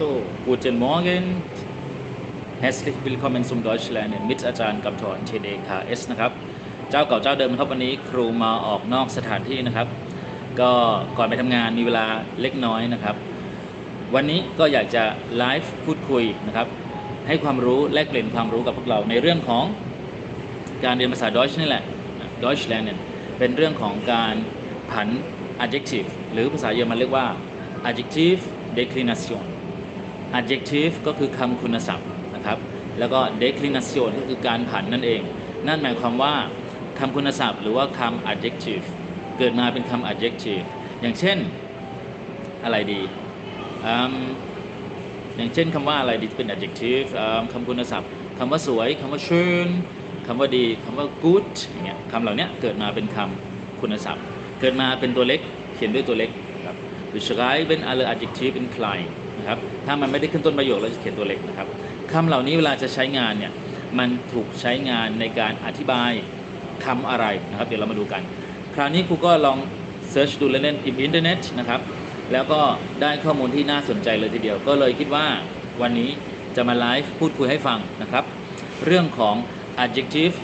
So, guten Morgen. Herzlich willkommen zum Deutschlernen mit อาจารย์กำธร TDKS นะครับ เจ้าเก่าเจ้าเดิมครับวันนี้ครูมาออกนอกสถานที่นะครับ ก็ก่อนไปทำงานมีเวลาเล็กน้อยนะครับ วันนี้ก็อยากจะไลฟ์พูดคุยนะครับ ให้ความรู้แลกเปลี่ยนความรู้กับพวกเราในเรื่องของการเรียนภาษา Deutsch นี่แหละ Deutsch lernen เป็นเรื่องของการผัน adjective หรือภาษาเยอรมันเรียกว่า adjective declination adjective ก็คือคำคุณศัพท์นะครับ แล้วก็ declination ก็คือการผันนั่นเอง นั่นหมายความว่าคำคุณศัพท์ หรือว่าคำ adjective เกิดมาเป็นคำ adjective อย่างเช่นอะไรดีอย่างเช่นคำว่าอะไรดีเป็น adjective คำคุณศัพท์คำว่าสวยคำว่า schön คำว่าดีคำว่า good อย่างเงี้ยคำเหล่านี้เกิดมาเป็นคำคุณศัพท์ เกิดมาเป็นตัวเล็กเขียนด้วยตัวเล็กครับ Wir schreiben alle Adjektive in klein นะครับถ้ามันไม่ได้ขึ้นต้นประโยคเราจะเขียนตัวเล็กนะครับคำเหล่านี้เวลาจะใช้งานเนี่ยมันถูกใช้งานในการอธิบายคำอะไรนะครับ เดี๋ยวเรามาดูกัน คราวนี้ครูก็ลองเซิร์ชดูเล่นๆในอินเทอร์เน็ตนะครับแล้วก็ได้ข้อมูลที่น่าสนใจเลยทีเดียว ก็เลยคิดว่าวันนี้จะมาไลฟ์พูดคุยให้ฟังนะครับ เรื่องของ adjective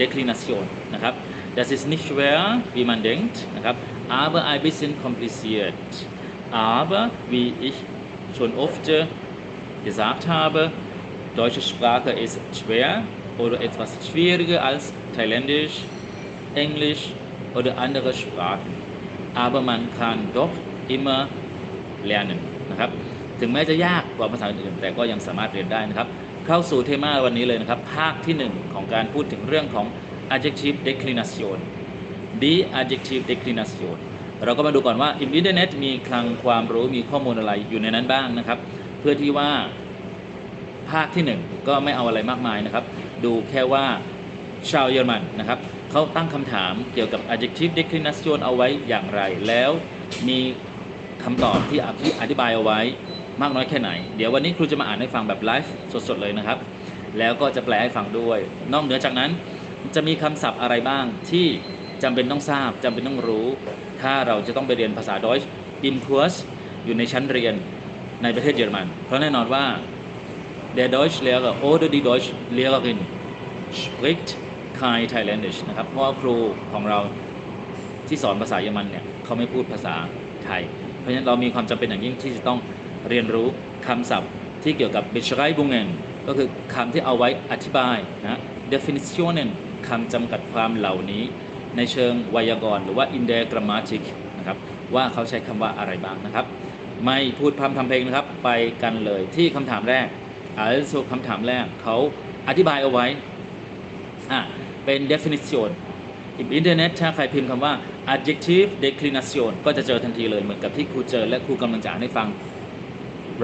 declination นะครับ Das ist nicht schwer, wie man denkt, นะครับ aber ein bisschen kompliziert. Aber wie ich schon oft gesagt habe, deutsche Sprache ist schwer oder etwas schwieriger als Thailändisch, Englisch oder andere Sprachen. Aber man kann doch immer lernen นะครับ ถึงแม้จะยากกว่าภาษาอื่นๆแต่ก็ยังสามารถเรียนได้นะครับ เข้าสู่เทมาวันนี้เลยนะครับ ภาคที่ 1 ของการพูดถึงเรื่องของ adjective declination the adjective declination เราก็มาดูก่อนว่าอินเทอร์เน็ตมีคลังความรู้มีข้อมูลอะไรอยู่ในนั้นบ้างนะครับ เพื่อที่ว่าภาคที่ 1 ก็ไม่เอาอะไรมากมายนะครับ ดูแค่ว่าชาวเยอรมันนะครับเขาตั้งคำถามเกี่ยวกับ adjective declination เอาไว้อย่างไร แล้วมีคำตอบที่อธิบายเอาไว้มากน้อยแค่ไหน เดี๋ยววันนี้ครูจะมาอ่านให้ฟังแบบไลฟ์สดๆเลยนะครับ แล้วก็จะแปลให้ฟังด้วย นอกเหนือจากนั้นจะมีคำศัพท์อะไรบ้างที่จำเป็นต้องทราบจำเป็นต้องรู้ ถ้าเราจะต้องไปเรียนภาษาดอยช์อิมคัวสอยู่ในชั้นเรียนในประเทศเยอรมัน เพราะแน่นอนว่า der Deutschlehrer oder die Deutschlehrerin spricht kein Thailändisch นะครับเพราะครูของเราที่สอนภาษาเยอรมันเนี่ยเขาไม่พูดภาษาไทย เพราะฉะนั้นเรามีความจำเป็นอย่างยิ่งที่จะต้องเรียนรู้คำศัพท์ที่เกี่ยวกับ beschreibungen ก็คือคำที่เอาไว้อธิบายนะ definitionen คำจำกัดความเหล่านี้ ในเชิงไวยากรณ์หรือว่า in der Grammatik นะครับว่าเขาใช้คำว่าอะไรบ้างนะครับ ไม่พูดพร่ำทำเพลงนะครับ ไปกันเลยที่คำถามแรก also คำถามแรกเขาอธิบายเอาไว้อะเป็น definition อินเทอร์เน็ตถ้าใครพิมพ์คำว่า adjective declination ก็จะเจอทันทีเลยเหมือนกับที่ครูเจอและครูกำลังจะอ่านให้ฟัง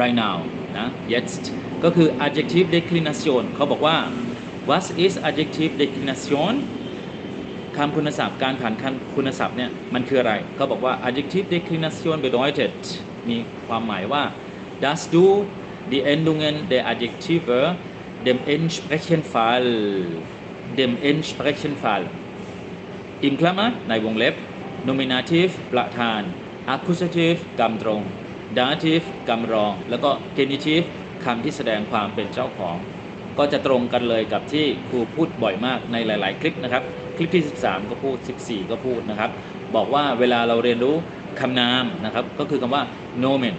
right now นะ jetzt ก็คือ adjective declination เขาบอกว่า what is adjective declination คำคุณศัพท์การผ่านคำคุณศัพท์เนี่ยมันคืออะไรเขาบอกว่า adjective declination bedeutet มีความหมายว่า dass du die Endungen der Adjektive dem entsprechend Fall dem entsprechend Fall in Klammer ในวงเล็บ nominative ประธาน accusative กำตรง dative กำรอง แล้วก็ genitive คำที่แสดงความเป็นเจ้าของ ก็จะตรงกันเลยกับที่ครูพูดบ่อยมากในหลาย ๆ คลิปนะครับ คลิปที่ 13 ก็พูด 14 ก็พูดนะครับ บอกว่าเวลาเราเรียนรู้คำนามนะครับ ก็คือคำว่า nomen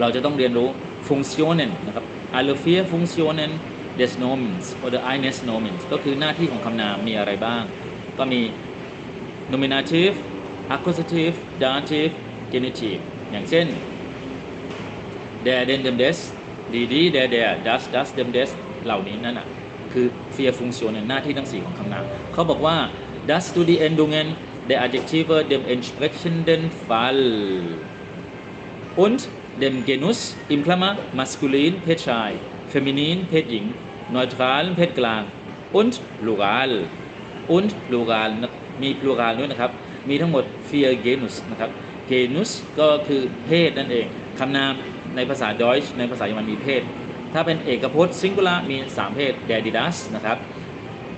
เราจะต้องเรียนรู้ Funktionen นะครับ alle vier Funktionen des Nomens oder eines Nomens ก็คือหน้าที่ของคำนามมีอะไรบ้าง ก็มี nominative accusative dative genitive อย่างเช่น der den dem des die die der der das das dem des เหล่านี้นั่นอะ คือ vier Funktionen หน้าที่ทั้ง 4 ของคำนามเขาบอกว่า das du die Endungen der Adjektive dem entsprechenden Fall und dem Genus im Klammer maskulin เพศชาย feminin เพศหญิง neutral เพศกลาง und plural und plural มี plural ด้วยนะครับ มีทั้งหมด vier Genus นะครับ Genus ก็คือเพศนั่นเองคำนามในภาษา Deutsch ในภาษาเยอรมันมีเพศ ถ้าเป็นเอกพจน์ singular มี 3 เพศ der die das นะครับ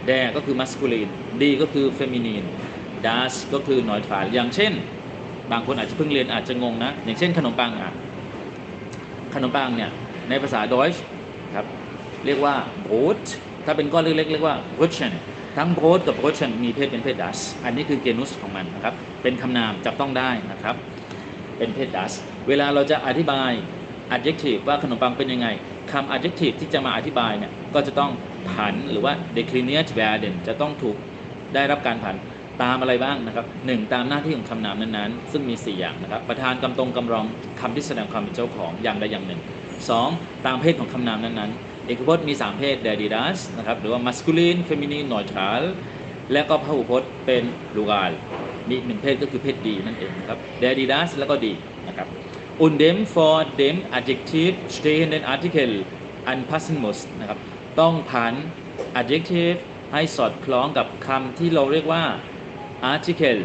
der ก็คือ masculine d ก็คือ feminine das ก็คือ neutral อย่างเช่น บางคนอาจจะเพิ่งเรียนอาจจะงงนะ อย่างเช่นขนมปังอะขนมปังเนี่ย ในภาษาดอยช์ครับ เรียกว่า brot ถ้าเป็นก้อนเล็กๆเรียกว่า brotchen ทั้ง brot กับ brotchen มีเพศเป็นเพศดัส อันนี้คือเกนุสของมันนะครับ เป็นคำนามจับต้องได้นะครับ เป็นเพศดัส เวลาเราจะอธิบาย adjective ว่าขนมปังเป็นยังไง คำ adjective ที่จะมาอธิบายเนี่ยก็จะต้องผันหรือว่า declinate werden จะต้องถูกได้รับการผันตามอะไรบ้างนะครับหนึ่งตามหน้าที่ของคำนามนั้นๆ ซึ่งมี 4 อย่างนะครับ ประธานกำตรงกำรองคำที่แสดงความเป็นเจ้าของอย่างใดอย่างหนึ่ง 2. ตามเพศของคำนามนั้นๆ เอกพจน์มี 3 เพศ d e d i d a s นะครับหรือว่า masculine feminine neutral และก็พหูพจน์เป็น plural มีหนึ่งเพศก็คือเพศดีนั่นเองนะครับ d e d i d a s แล้วก็ดีนะครับ und dem vor dem adjektiv stehenden Artikel anpassen muss นะครับต้องผัน adjective ให้สอดคล้องกับคำที่เราเรียกว่า article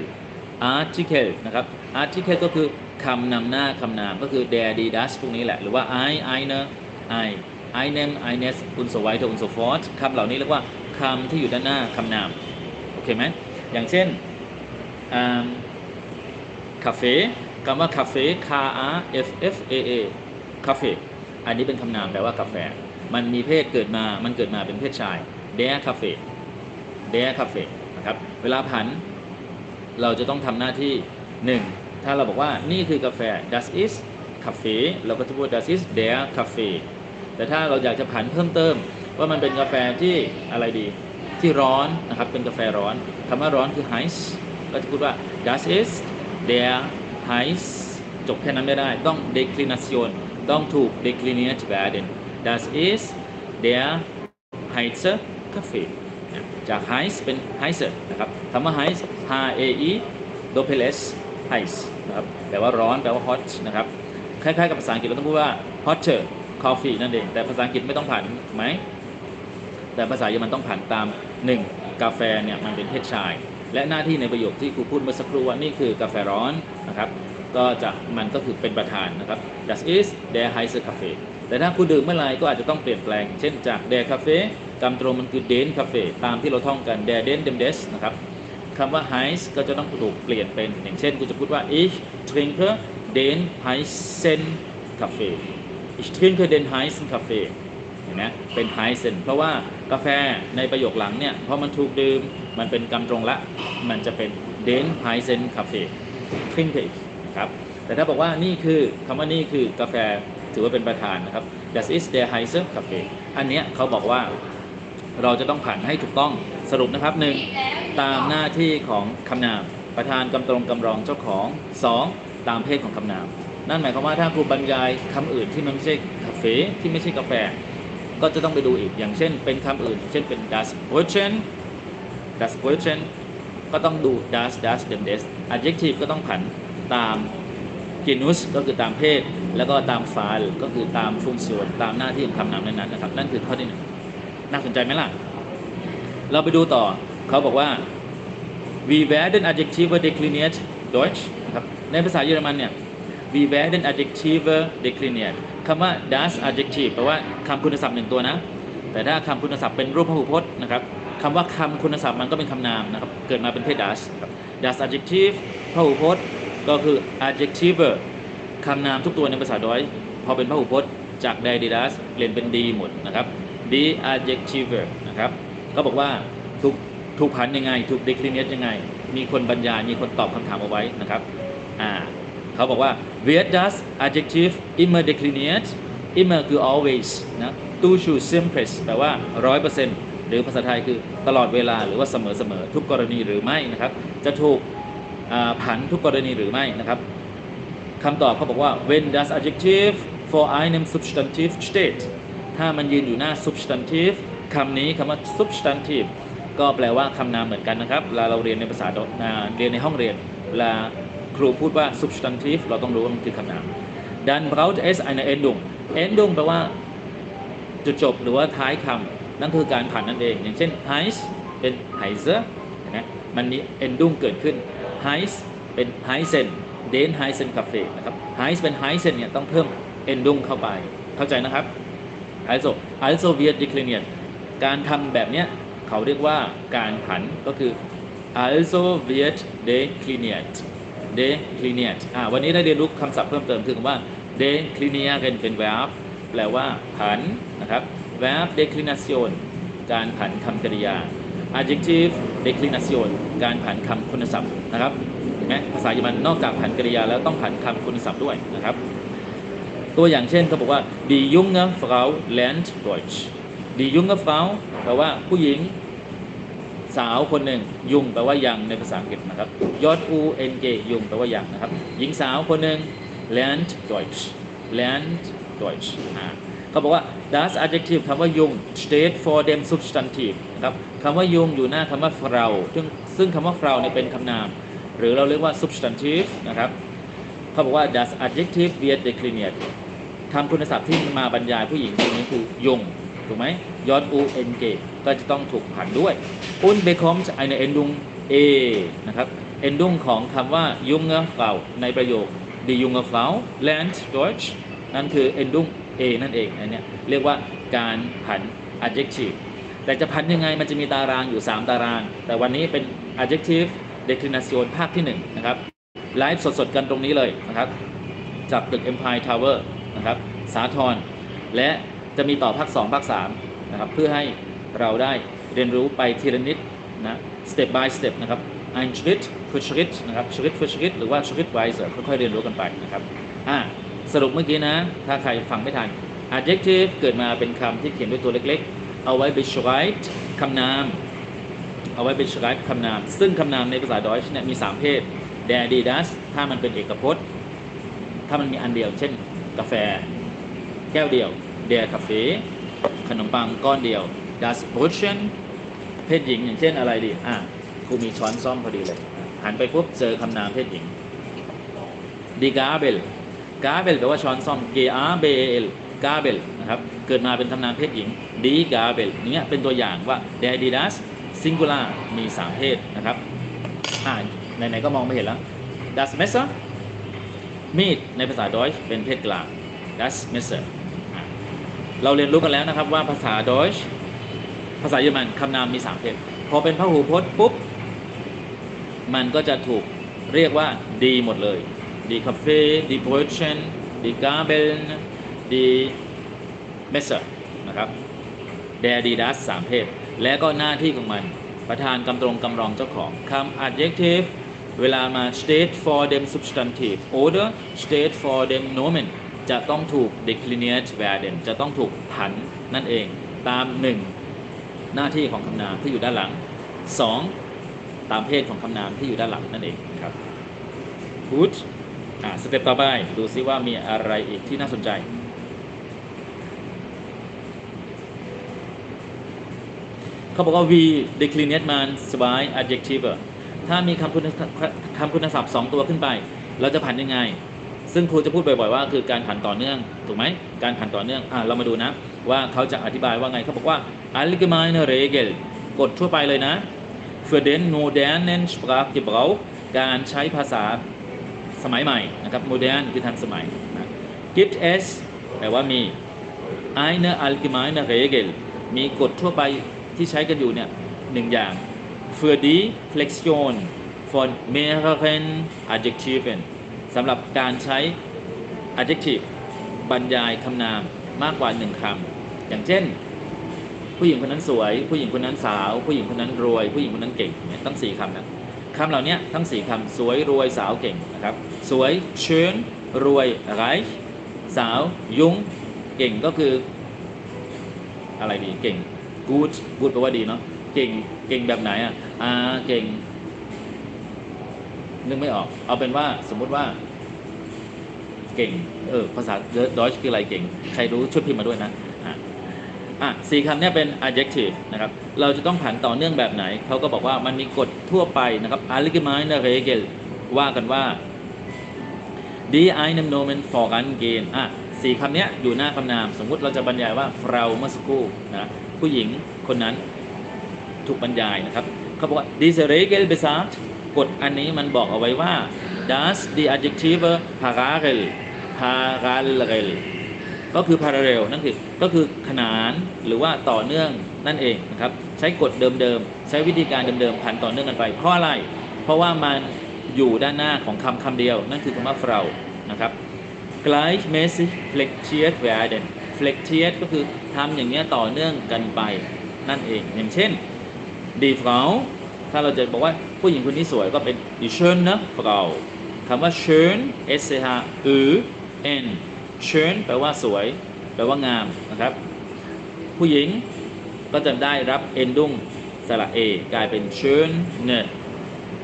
article นะครับ article ก็คือคำนำหน้าคำนามก็คือ der die das พวกนี้แหละ หรือว่า I eine I I name I nest und so weiter und so fort คำเหล่านี้เรียกว่าคำที่อยู่ด้านหน้าคำนาม โอเคไหมอย่างเช่นคาเฟ่ คำว่าคาเฟ่ K A F F A A คาเฟ่อันนี้เป็นคำนามแปลว่ากาแฟ มันมีเพศเกิดมา มันเกิดมาเป็นเพศชาย der Kaffee der Kaffee นะครับ เวลาผัน เราจะต้องทำหน้าที่ 1 ถ้าเราบอกว่านี่คือกาแฟ das ist Kaffee เราก็จะพูด das ist der Kaffee แต่ถ้าเราอยากจะผันเพิ่มเติม ว่ามันเป็นกาแฟที่อะไรดี ที่ร้อนนะครับ เป็นกาแฟร้อนคำว่าร้อนคือ heiß ก็จะพูดว่า das ist der heiß จบแค่นั้นไม่ได้ต้อง Deklination ต้องถูก dekliniert werden das ist der heiße Kaffee จาก heiß เป็น heiße นะครับคำว่า heiß H A E doppel S heiß นะครับแปลว่าร้อนแปลว่า hot นะครับคล้ายๆกับภาษาอังกฤษเราต้องพูดว่า hotter coffee นั่นเอง แต่ภาษาอังกฤษไม่ต้องผ่านไหมแต่ภาษาเยอรมันต้องผ่านตาม 1. กาแฟเนี่ยมันเป็นเพศชาย และหน้าที่ในประโยคที่ครูพูดเมื่อสักครู่ว่านี่คือกาแฟร้อนนะครับ ก็จะมันก็คือเป็นประธานนะครับ das ist der heiße Kaffee แต่ถ้าคุณดื่มเมื่อไรก็อาจจะต้องเปลี่ยนแปลง เช่นจาก der Kaffee กำตรงมันคือ den Kaffee ตามที่เราท่องกัน der den dem des นะครับคำว่า heiß ก็จะต้องถูกเปลี่ยนเป็น อย่างเช่นคุณจะพูดว่า ich trinke den heißen Kaffee ich trinke den heißen Kaffee เห็นไหมเป็น heißen เพราะว่า กาแฟในประโยคหลังเนี่ยพอมันถูกดื่มมันเป็นกำตรงละ มันจะเป็น den heißen Kaffee trinke ich นะครับแต่ถ้าบอกว่านี่คือคำว่านี่คือกาแฟถือว่าเป็นประธานนะครับ das ist der heiße Kaffee อันเนี้ยเขาบอกว่าเราจะต้องผ่านให้ถูกต้องสรุปนะครับหนึ่งตามหน้าที่ของคำนาม ประธานกำตรงกำรองเจ้าของ 2. ตามเพศของคำนาม นั่นหมายความว่าถ้าครูบรรยายคำอื่นที่มันไม่ใช่คาเฟ่ที่ไม่ใช่กาแฟ ก็จะต้องไปดูอีกอย่างเช่นเป็นคำอื่น เช่นเป็น das Brötchen das Brötchen ก็ต้องดู das das dem des adjective ก็ต้องผันตาม genus ก็คือตามเพศ แล้วก็ตาม file ก็คือตามฟุงส่วนตามหน้าที่ของคำนามนั้นๆนะครับ นั่นคือข้อที่หนึ่งน่าสนใจไหมล่ะ เราไปดูต่อเขาบอกว่า we werden adjektive dekliniert Deutsch นครับในภาษาเยอรมันเนี่ย we werden adjektive dekliniert คำว่า das adjective แปลว่าคำคุณศัพท์หนึ่งตัวนะ แต่ถ้าคำคุณศัพท์เป็นรูปพหูพจน์นะครับคำว่าคำคุณศัพท์มันก็เป็นคำนามนะครับ เกิดมาเป็นเพศ das das adjective พหูพจน์ก็คือ adjective คำนามทุกตัวในภาษาดอย พอเป็นพหูพจน์จาก die das เปลี่ยนเป็นดีหมดนะครับ the adjective นะครับก็บอกว่าถูกถูกผันยังไง ถูก declinate ยังไง มีคนบรรยายมีคนตอบคำถามเอาไว้นะครับอ่า เขาบอกว่า wird das adjective immer decliniert immer คือ always นะ du s h u sempre แปลว่า 100%หรือภาษาไทยคือตลอดเวลาหรือว่าเสมอเสมอทุกกรณีหรือไม่นะครับ จะถูกอ่าผันทุกกรณีหรือไม่นะครับคำตอบเขาบอกว่า when das adjective for einem substantive steht ถ้ามันยืนอยู่หน้า substantive คำนี้คำว่า substantive ก็แปลว่าคำนามเหมือนกันนะครับเวลาเราเรียนในภาษาดอ่าเรียนในห้องเรียนเวลา ครูพูดว่า substantive เราต้องรู้ว่ามันคือคำนาม dan braucht es eine Endung Endung แปลว่าจุดจบหรือว่าท้ายคำนั่นคือการผันนั่นเอง อย่างเช่น heiß เป็น heißer เห็นไหมมันมี Endung เกิดขึ้น heiß เป็น heißen den heißen Kaffee นะครับ heiß เป็น heißen เนี่ยต้องเพิ่ม Endung เข้าไป เข้าใจนะครับ also also wird dekliniert การทำแบบเนี้ยเขาเรียกว่าการผันก็คือ also wird dekliniert dekliniert อ่าวันนี้ได้เรียนรู้คำศัพท์เพิ่มเติมคือคำว่า declinieren เป็น verb แปลว่าผันนะครับ verb declination การผันคำกริยา adjective declination การผันคำคุณศัพท์นะครับเห็นไหมภาษาเยอรมันนอกจากผันกริยาแล้วต้องผันคำคุณศัพท์ด้วยนะครับ ตัวอย่างเช่นเขาบอกว่า die junge Frau lernt Deutsch die junge Frau แปลว่าผู้หญิง สาวคนหนึ่งยุงแปลว่ายังในภาษาอังกฤษนะครับ j u n g ยุงแปลว่ายังนะครับ หญิงสาวคนหนึ่ง lernt Deutsch lernt Deutsch อ่าเขาบอกว่า das adjective คำว่ายุง steht for dem substantive นะครับคำว่ายุงอยู่หน้าคำว่า Frau ซึ่งซึ่งคำว่า Frau เนี่ยเป็นคำนาม หรือเราเรียกว่า substantive นะครับเขาบอกว่า das adjective wird dekliniert คำคุณศัพท์ที่มาบรรยายผู้หญิงตรงนี้คือยุงถูกไหม j u n g ก็จะต้องถูกผันด้วย und bekommt eine Endung a นะครับ Endung ของคำว่า junge Frau ในประโยค die junge Frau lernt Deutsch นั่นคือ Endung a นั่นเองอันเนี้ยเรียกว่าการผัน adjective แต่จะผันยังไงมันจะมีตารางอยู่ 3 ตาราง แต่วันนี้เป็น adjective declination ภาคที่ 1 นะครับ ไลฟ์สดๆ กันตรงนี้เลยนะครับ จากตึก Empire Tower นะครับ สาทรและจะมีต่อภาค 2 ภาค 3 นะครับเพื่อให้เราได้เรียนรู้ไปทีละนิดนะ step by step นะครับ ein Schritt für Schritt นะครับ Schritt für Schritt หรือว่า Schrittweise ค่อยๆเรียนรู้กันไปนะครับอ่าสรุปเมื่อกี้นะ ถ้าใครฟังไม่ทัน adjective เกิดมาเป็นคำที่เขียนด้วยตัวเล็กๆ เอาไว้ beschreibt คำนาม เอาไว้ beschreibt คำนาม ซึ่งคำนามในภาษาดอยช์เนี่ยมี 3 เพศ der die das ถ้ามันเป็นเอกพจน์ ถ้ามันมีอันเดียว เช่น กาแฟ แก้วเดียว der Kaffee ขนมปังก้อนเดียว das Brötchen เพศหญิงอย่างเช่นอะไรดี อะครูมีช้อนซ่อมพอดีเลย หันไปปุ๊บเจอคำนามเพศหญิง die Gabel Gabel แปลว่าช้อนซ่อม G A B E L Gabel นะครับ เกิดมาเป็นคำนามเพศหญิง die Gabel เนี้ยเป็นตัวอย่างว่า der die das singular มี3เพศนะครับ อ่าไหนๆก็มองไม่เห็นแล้ว das Messer มีดในภาษาดอยเป็นเพศกลาง das Messer อะ เราเรียนรู้กันแล้วนะครับว่าภาษาดอยช์ภาษาเยอรมันคำนามมี 3เพศพอเป็นพหูพจน์ปุ๊บ มันก็จะถูกเรียกว่าดีหมดเลยดีคาเฟ่ดีโพเชนดีกาเบลดีเมสเซอร์นะครับเดดีดัสสามเพศ และก็หน้าที่ของมัน ประธานกำตรงกำรองเจ้าของคำ adjective เวลามา state for them substantive oder state for them nomen จะต้องถูก decliniert werden จะต้องถูกผันนั่นเองตามหนึ่งหน้าที่ของคำนามที่อยู่ด้านหลังสองตามเพศของคำนามที่อยู่ด้านหลังนั่นเองครับ good อ่าสเต็ปต่อไปดูซิว่ามีอะไรอีกที่น่าสนใจ เขาบอกว่า V decliniert man zwei adjective ถ้ามีคำคุณคำคุณศัพท์ 2 ตัวขึ้นไป เราจะผันยังไง ซึ่งครูจะพูดบ่อยๆว่าคือการผันต่อเนื่องถูกไหมการผันต่อเนื่องอ่าเรามาดูนะ ว่าเขาจะอธิบายว่าไงเขาบอกว่า allgemeine Regel กฎทั่วไปเลยนะ für den modernen Sprachgebrauch การใช้ภาษาสมัยใหม่นะครับ modern คือทันสมัยนะ gibt es แปลว่ามี eine allgemeine Regel มีกฎทั่วไปที่ใช้กันอยู่เนี่ยหนึ่งอย่าง für die Flexion von mehreren Adjektiven สำหรับการใช้ adjective บรรยายคำนามมากกว่าหนึ่งคำอย่างเช่น ผู้หญิงคนนั้นสวย ผู้หญิงคนนั้นสาว ผู้หญิงคนนั้นรวย ผู้หญิงคนนั้นเก่งเนี่ยตั้งสี่คำนะคำเหล่านี้ทั้งสี่คำสวยรวยสาวเก่งนะครับสวย schön รวย reich สาวยุงเก่งก็คือ อะไรดีเก่ง good good แปลว่าดีเนาะเก่งเก่งแบบไหนอะอ่าเก่ง นึกไม่ออก เอาเป็นว่าสมมุติว่าเก่ง เออ ภาษาดอยช์คืออะไรเก่ง ใครรู้ช่วยพิมพ์มาด้วยนะ อะอะสี่คำนี้เป็น adjective นะครับ เราจะต้องผันต่อเนื่องแบบไหน เขาก็บอกว่ามันมีกฎทั่วไปนะครับ allgemeine Regel ว่ากันว่า die einem Nomen vorangehen อะสี่คำนี้อยู่หน้าคำนาม สมมุติเราจะบรรยายว่า Frau เมื่อสักครู่นะผู้หญิงคนนั้นถูกบรรยายนะครับ เขาบอกว่า diese Regel besagt กฎอันนี้มันบอกเอาไว้ว่า dass die Adjektive parallel parallel ก็คือ parallel นั่นคือก็คือขนานหรือว่าต่อเนื่องนั่นเองนะครับ ใช้กฎเดิมๆ ใช้วิธีการเดิมๆผันต่อเนื่องกันไป เพราะอะไร เพราะว่ามันอยู่ด้านหน้าของคำคำเดียว นั่นคือคำว่า Frau นะครับ gleichmäßig flektiert werden flektiert ก็คือทำอย่างเงี้ยต่อเนื่องกันไปนั่นเอง อย่างเช่น die Frau ถ้าเราจะบอกว่าผู้หญิงคนนี้สวยก็เป็น die schöne Frau คำว่า schön s c h ö n schön แปลว่าสวย แปลว่างามนะครับ ผู้หญิงก็จะได้รับ endung สระ a กลายเป็น schöne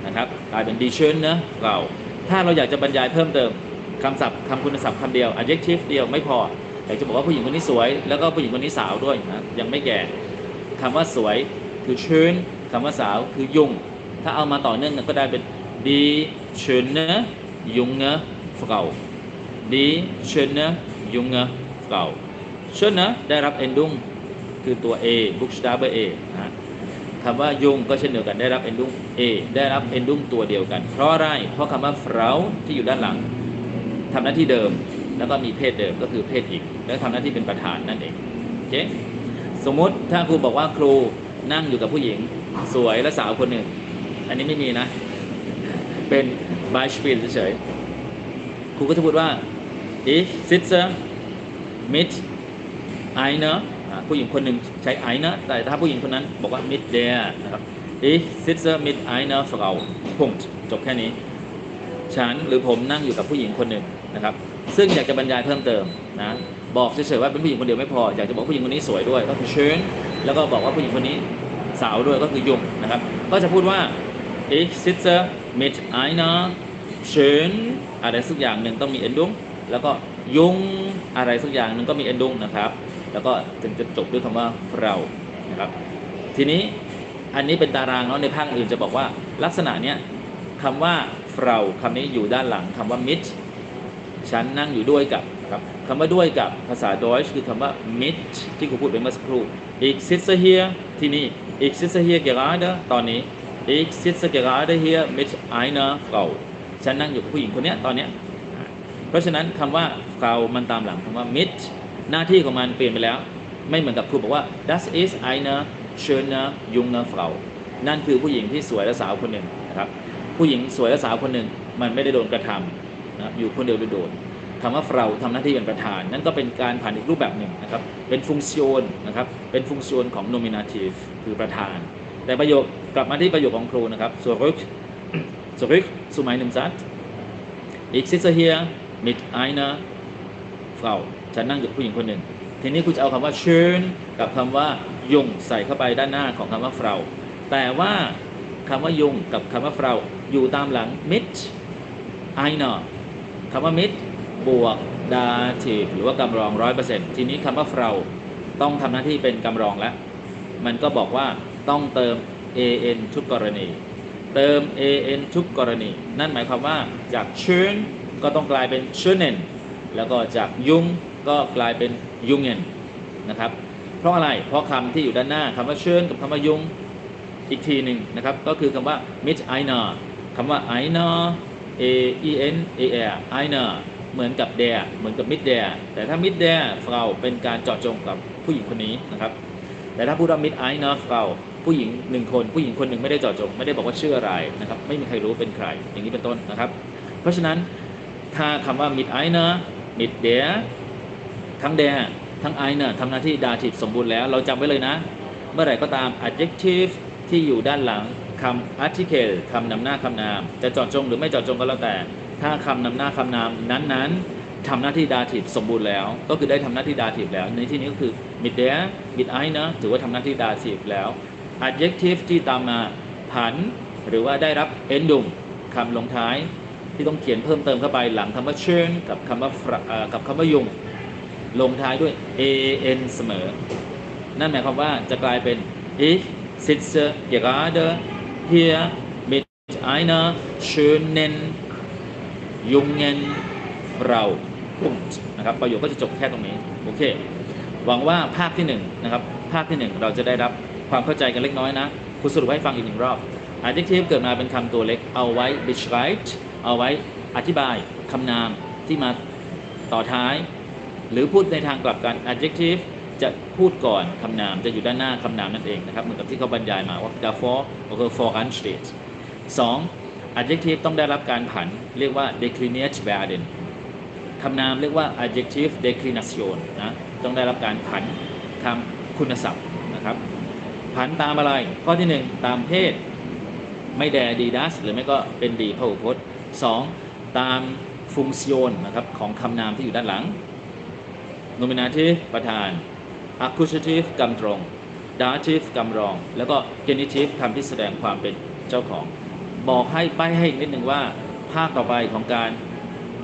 นะครับกลายเป็น die schöne Frau ถ้าเราอยากจะบรรยายเพิ่มเติมคำศัพท์คำคุณศัพท์คำเดียว adjective เดียวไม่พออยากจะบอกว่าผู้หญิงคนนี้สวย แล้วก็ผู้หญิงคนนี้สาวด้วยนะยังไม่แก่คำว่าสวยคือ schön คำว่าสาวคือยุง ถ้าเอามาต่อเนื่องก็ได้เป็น die schöne junge Frau die schöne junge Frau schöne ได้รับ endung คือตัว a Buchstabe a นะฮะคำว่ายุงก็เช่นเดียวกันได้รับ endung a ได้รับ endung ตัวเดียวกัน เพราะอะไรเพราะคำว่า Frau ที่อยู่ด้านหลังทำหน้าที่เดิมแล้วก็มีเพศเดิมก็คือเพศหญิงแล้วทำหน้าที่เป็นประธานนั่นเองโอเคสมมุติถ้าครูบอกว่าครูนั่งอยู่กับผู้หญิง สวยและสาวคนหนึ่ง อันนี้ไม่มีนะ เป็น Beispiel เฉยๆครูก็จะพูดว่า ich sitze mit einer อ่าผู้หญิงคนหนึ่งใช้ einer แต่ถ้าผู้หญิงคนนั้นบอกว่า mit der นะครับ ich sitze mit einer Frau Punkt จบแค่นี้ ฉันหรือผมนั่งอยู่กับผู้หญิงคนหนึ่งนะครับ ซึ่งอยากจะบรรยายเพิ่มเติมนะบอกเฉยๆว่าเป็นผู้หญิงคนเดียวไม่พอ อยากจะบอกผู้หญิงคนนี้สวยด้วยก็คือ schön แล้วก็บอกว่าผู้หญิงคนนี้ สาวด้วยก็คือยุงนะครับ ก็จะพูดว่า ich sitze mit einer schön อะไรสักอย่างหนึ่งต้องมี endung แล้วก็ยุงอะไรสักอย่างหนึ่งก็มี endung นะครับ แล้วก็ถึงจะจบด้วยคำว่าเรานะครับ ทีนี้อันนี้เป็นตารางเนาะในภาคอื่นจะบอกว่าลักษณะเนี้ยคำว่าเราคำนี้อยู่ด้านหลังคำว่า mit ฉันนั่งอยู่ด้วยกับครับคำว่าด้วยกับภาษาดอยช์คือคำว่า mit ที่ครูพูดไปเมื่อสักครู่ ich sitze hier ที่นี่ ich sitze hier gerade ตอนนี้ ich sitze gerade hier mit einer Frau ฉันนั่งอยู่กับผู้หญิงคนนี้ตอนเนี้ยเพราะฉะนั้นคำว่า Frau มันตามหลังคำว่า mit หน้าที่ของมันเปลี่ยนไปแล้ว ไม่เหมือนกับครูบอกว่า das ist eine schöne junge Frau นั่นคือผู้หญิงที่สวยและสาวคนหนึ่งนะครับ ผู้หญิงสวยและสาวคนหนึ่งมันไม่ได้โดนกระทำนะอยู่คนเดียวโดดๆ คำว่าเราทำหน้าที่เป็นประธาน นั่นก็เป็นการผ่านอีกรูปแบบหนึ่งนะครับ เป็นฟุงชันนะครับ เป็นฟุงชันของ nominative คือประธาน แต่ประโยคกลับมาที่ประโยคของครูนะครับ zurück zurück zu meinem Satz ich sitze hier mit einer Frau ฉันนั่งอยู่กับผู้หญิงคนหนึ่ง ทีนี้คุณจะเอาคำว่า schön กับคำว่า ยุงใส่เข้าไปด้านหน้าของคำว่า Frau แต่ว่าคำว่ายุงกับคำว่า Frau อยู่ตามหลัง mit einer คำว่า mit บวก dative หรือว่ากำรองร้อยเปอร์เซ็นต์ทีนี้คำว่า Frau ต้องทำหน้าที่เป็นกำรองแล้ว มันก็บอกว่าต้องเติม an ทุกกรณี เติม an ทุกกรณี นั่นหมายความว่าจาก schön ก็ต้องกลายเป็น schönen แล้วก็จากยุงก็กลายเป็นยุงเงินนะครับ เพราะอะไรเพราะคำที่อยู่ด้านหน้าคำว่าเชิญกับคำว่ายุงอีกทีหนึ่งนะครับ ก็คือคำว่า mit einer คำว่า einer a e n a r einer เหมือนกับ der เหมือนกับ mit der แต่ถ้า mit der Frau เป็นการเจาะจงกับผู้หญิงคนนี้นะครับ แต่ถ้าพูดว่า mit einer Frau ผู้หญิงหนึ่งคนผู้หญิงคนหนึ่งไม่ได้เจาะจง ไม่ได้บอกว่าชื่ออะไรนะครับ ไม่มีใครรู้เป็นใครอย่างนี้เป็นต้นนะครับ เพราะฉะนั้นถ้าคำว่า mit einer mit der ทั้ง der ทั้ง einer ทำหน้าที่ dative สมบูรณ์แล้ว เราจำไว้เลยนะ เมื่อไหร่ก็ตาม adjective ที่อยู่ด้านหลังคำ article คำนำหน้าคำนาม จะเจาะจงหรือไม่เจาะจงก็แล้วแต่ ถ้าคำนำหน้าคำนามนั้นๆทำหน้าที่ dative สมบูรณ์แล้ว ก็คือได้ทำหน้าที่ dative แล้ว ในที่นี้ก็คือ mit der mit einer ถือว่าทำหน้าที่ dative แล้ว adjective ที่ตามมาผัน หรือว่าได้รับ endung คำลงท้ายที่ต้องเขียนเพิ่มเติมเข้าไปหลังคำว่า schön กับคำว่ากับคำว่ายุงลงท้ายด้วย an เสมอ นั่นหมายความว่าจะกลายเป็น ich sitze gerade hier mit einer schönen jungen Frau Punkt นะครับประโยคก็จะจบแค่ตรงนี้โอเคหวังว่าภาคที่หนึ่งนะครับภาคที่หนึ่งเราจะได้รับความเข้าใจกันเล็กน้อยนะคุณสรุปให้ฟังอีกหนึ่งรอบ adjective เกิดมาเป็นคำตัวเล็กเอาไว้ beschreibt เอาไว้อธิบายคำนามที่มาต่อท้าย หรือพูดในทางกลับกัน adjective จะพูดก่อนคำนามจะอยู่ด้านหน้าคำนามนั่นเองนะครับเหมือนกับที่เขาบรรยายมาว่า davor ก็คือ voran steht 2 adjective ต้องได้รับการผัน เรียกว่า decliniert werden คำนามเรียกว่า adjective declination นะต้องได้รับการผันทางคุณศัพท์นะครับ ผันตามอะไร ข้อที่หนึ่งตามเพศ ไม่แดดีดัสหรือไม่ก็เป็นดีพหูพจน์สองตามฟุงซิโนนะครับของคำนามที่อยู่ด้านหลัง nominative ประธาน accusative กำตรง dative กำรอง แล้วก็ genitive คำที่แสดงความเป็นเจ้าของ บอกให้ไปให้อีกนิดหนึ่งว่า ภาคต่อไปของการ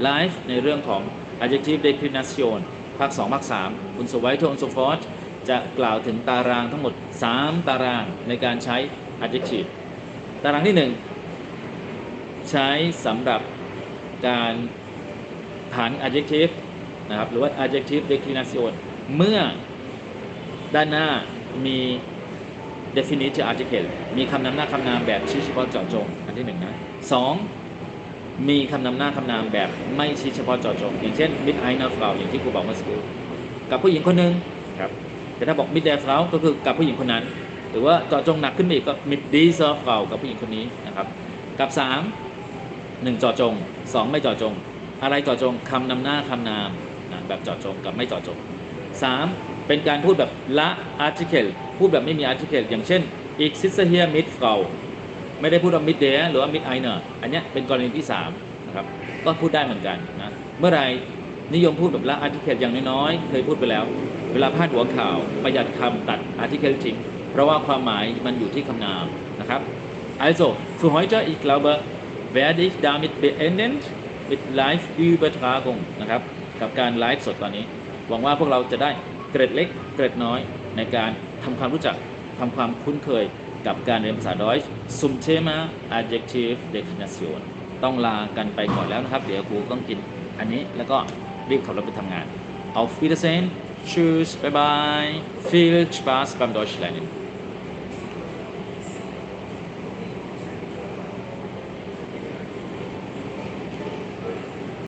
ไลฟ์ในเรื่องของ adjective declination ภาค 2 ภาค 3 คุณสวัยทนสฟอร์จะกล่าวถึงตารางทั้งหมด 3 ตารางในการใช้ adjective ตารางที่ 1 ใช้สำหรับการผัน adjective นะครับหรือว่า adjective declination เมื่อด้านหน้ามี definitive article มีคำนำหน้าคำนามแบบชี้เฉพาะเจาะจง อันที่หนึ่งนะสองมีคำนำหน้าคำนามแบบไม่ชี้เฉพาะเจาะจง อย่างเช่น mid eye of flow อย่างที่ครูบอกเมื่อสักครู่กับผู้หญิงคนหนึ่งครับแต่ถ้าบอก mid eye flow ก็คือกับผู้หญิงคนนั้น หรือว่าเจาะจงหนักขึ้นไปอีกก็ mid d e of flow กับผู้หญิงคนนี้นะครับกับสามหนึ่งเจาะจงสองไม่เจาะจง อะไรเจาะจงคำนำหน้าคำนามนะแบบเจาะจงกับไม่เจาะจง 3. เป็นการพูดแบบละ article พูดแบบไม่มี article อย่างเช่น ich sitze hier mit Frau ไม่ได้พูดว่า mit der หรือว่า mit einer อันนี้เป็นกรณีที่3นะครับก็พูดได้เหมือนกันนะเมื่อไรนิยมพูดแบบละ article อย่างน้อยๆเคยพูดไปแล้ว เวลาพาดหัวข่าวประหยัดคำตัด article ทิ้งเพราะว่าความหมายมันอยู่ที่คำนามนะครับ also für heute ich glaube werde ich damit beenden mit Live Übertragung นะครับกับการไลฟ์สดตอนนี้ หวังว่าพวกเราจะได้เกร็ดเล็กเกร็ดน้อยในการ ทำความรู้จักทำความคุ้นเคยกับการเรียนภาษาดอย zum Thema Adjective Declination ต้องลากันไปก่อนแล้วนะครับ เดี๋ยวครูต้องกินอันนี้แล้วก็รีบขับรถไปทำงาน Auf Wiedersehen Tschüss Bye bye Viel Spaß beim Deutschlernen